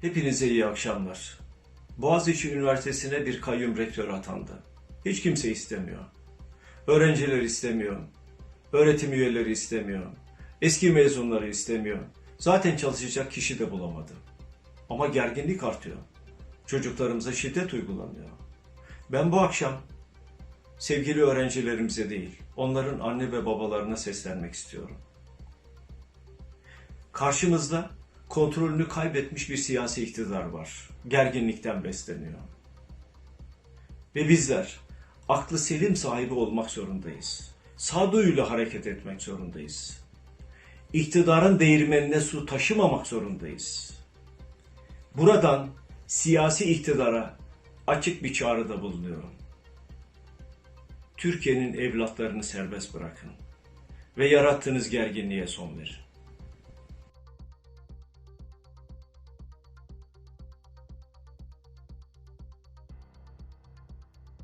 Hepinize iyi akşamlar. Boğaziçi Üniversitesi'ne bir kayyum rektör atandı. Hiç kimse istemiyor. Öğrenciler istemiyor. Öğretim üyeleri istemiyor. Eski mezunları istemiyor. Zaten çalışacak kişi de bulamadı. Ama gerginlik artıyor. Çocuklarımıza şiddet uygulanıyor. Ben bu akşam sevgili öğrencilerimize değil, onların anne ve babalarına seslenmek istiyorum. Karşımızda kontrolünü kaybetmiş bir siyasi iktidar var. Gerginlikten besleniyor. Ve bizler aklı selim sahibi olmak zorundayız. Sağduyuyla hareket etmek zorundayız. İktidarın değirmenine su taşımamak zorundayız. Buradan siyasi iktidara açık bir çağrıda bulunuyorum. Türkiye'nin evlatlarını serbest bırakın ve yarattığınız gerginliğe son verin.